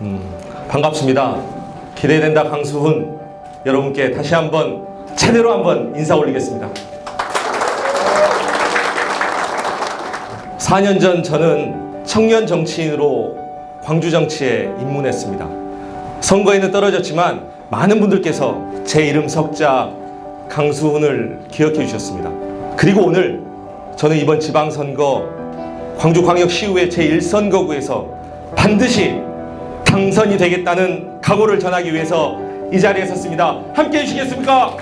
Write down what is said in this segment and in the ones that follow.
음, 반갑습니다. 기대된다 강수훈 여러분께 다시 한번 제대로 한번 인사 올리겠습니다. 4년 전 저는 청년 정치인으로 광주 정치에 입문했습니다. 선거에는 떨어졌지만 많은 분들께서 제 이름 석자 강수훈을 기억해 주셨습니다. 그리고 오늘 저는 이번 지방선거 광주광역시의회 제1선거구에서 반드시 당선이 되겠다는 각오를 전하기 위해서 이 자리에 섰습니다. 함께 해주시겠습니까?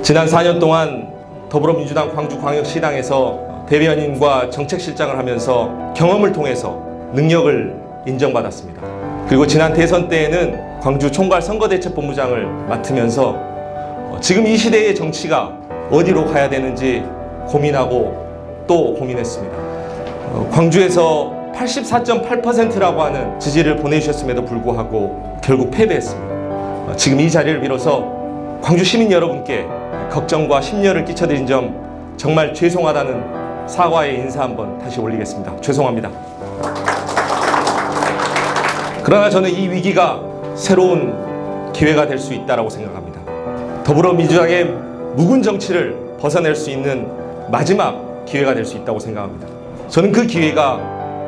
지난 4년 동안 더불어민주당 광주광역시당에서 대변인과 정책실장을 하면서 경험을 통해서 능력을 인정받았습니다. 그리고 지난 대선 때에는 광주 총괄 선거대책본부장을 맡으면서 어, 지금 이 시대의 정치가 어디로 가야 되는지 고민하고 또 고민했습니다. 어, 광주에서 84.8%라고 하는 지지를 보내주셨음에도 불구하고 결국 패배했습니다. 어, 지금 이 자리를 빌어서 광주 시민 여러분께 걱정과 심려를 끼쳐드린 점 정말 죄송하다는 사과의 인사 한번 다시 올리겠습니다. 죄송합니다. 그러나 저는 이 위기가 새로운 기회가 될 수 있다고 생각합니다. 더불어민주당의 묵은 정치를 벗어낼 수 있는 마지막 기회가 될 수 있다고 생각합니다. 저는 그 기회가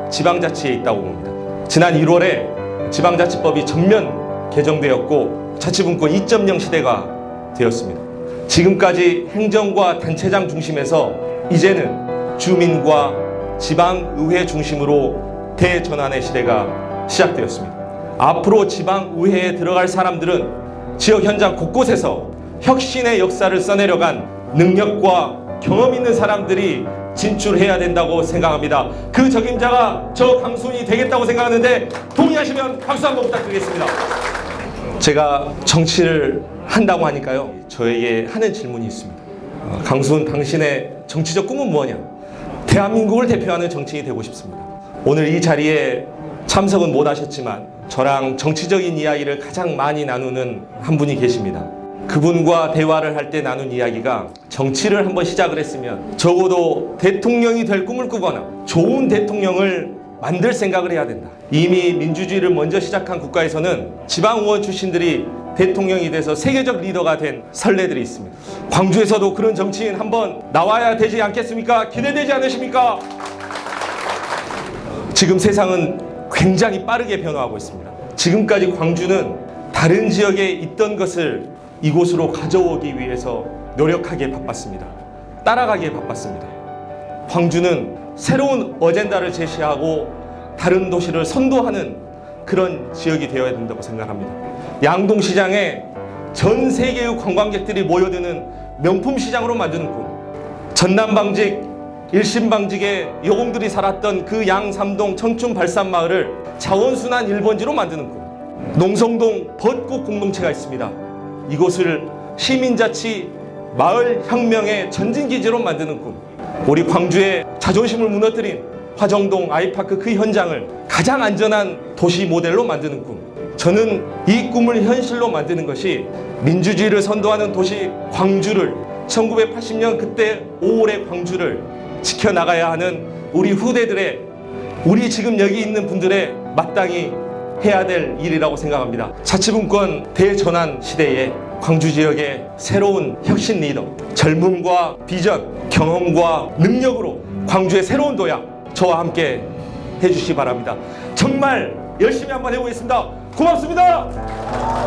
지방자치에 있다고 봅니다. 지난 1월에 지방자치법이 전면 개정되었고 자치분권 2.0 시대가 되었습니다. 지금까지 행정과 단체장 중심에서 이제는 주민과 지방의회 중심으로 대전환의 시대가 시작되었습니다. 앞으로 지방의회에 들어갈 사람들은 지역 현장 곳곳에서 혁신의 역사를 써내려간 능력과 경험 있는 사람들이 진출해야 된다고 생각합니다. 그 적임자가 저 강순이 되겠다고 생각하는데 동의하시면 박수 한번 부탁드리겠습니다. 제가 정치를 한다고 하니까요. 저에게 하는 질문이 있습니다. 어, 강순 당신의 정치적 꿈은 뭐냐? 대한민국을 대표하는 정치인이 되고 싶습니다. 오늘 이 자리에 참석은 못 하셨지만 저랑 정치적인 이야기를 가장 많이 나누는 한 분이 계십니다. 그분과 대화를 할 때 나눈 이야기가 정치를 한번 시작을 했으면 적어도 대통령이 될 꿈을 꾸거나 좋은 대통령을 만들 생각을 해야 된다. 이미 민주주의를 먼저 시작한 국가에서는 지방의원 출신들이 대통령이 돼서 세계적 리더가 된 선례들이 있습니다. 광주에서도 그런 정치인 한번 나와야 되지 않겠습니까? 기대되지 않으십니까? 지금 세상은 굉장히 빠르게 변화하고 있습니다. 지금까지 광주는 다른 지역에 있던 것을 이곳으로 가져오기 위해서 노력하기에 바빴습니다. 따라가기에 바빴습니다. 광주는 새로운 어젠다를 제시하고 다른 도시를 선도하는 그런 지역이 되어야 된다고 생각합니다. 양동시장에 전 세계의 관광객들이 모여드는 명품 시장으로 만드는 꿈. 전남방직, 일심방직의 여공들이 살았던 그 양삼동 청춘 발산마을을 자원순환 1번지로 만드는 꿈. 농성동 벚꽃 공동체가 있습니다. 이곳을 시민자치 마을 혁명의 전진기지로 만드는 꿈. 우리 광주의 자존심을 무너뜨린 화정동 아이파크 그 현장을 가장 안전한 도시 모델로 만드는 꿈. 저는 이 꿈을 현실로 만드는 것이 민주주의를 선도하는 도시 광주를 1980년 그때 5월의 광주를 지켜나가야 하는 우리 후대들의 우리 지금 여기 있는 분들의 마땅히 해야 될 일이라고 생각합니다. 자치분권 대전환 시대에 광주 지역의 새로운 혁신 리더, 젊음과 비전, 경험과 능력으로 광주의 새로운 도약 저와 함께 해주시기 바랍니다. 정말 열심히 한번 해보겠습니다. 고맙습니다.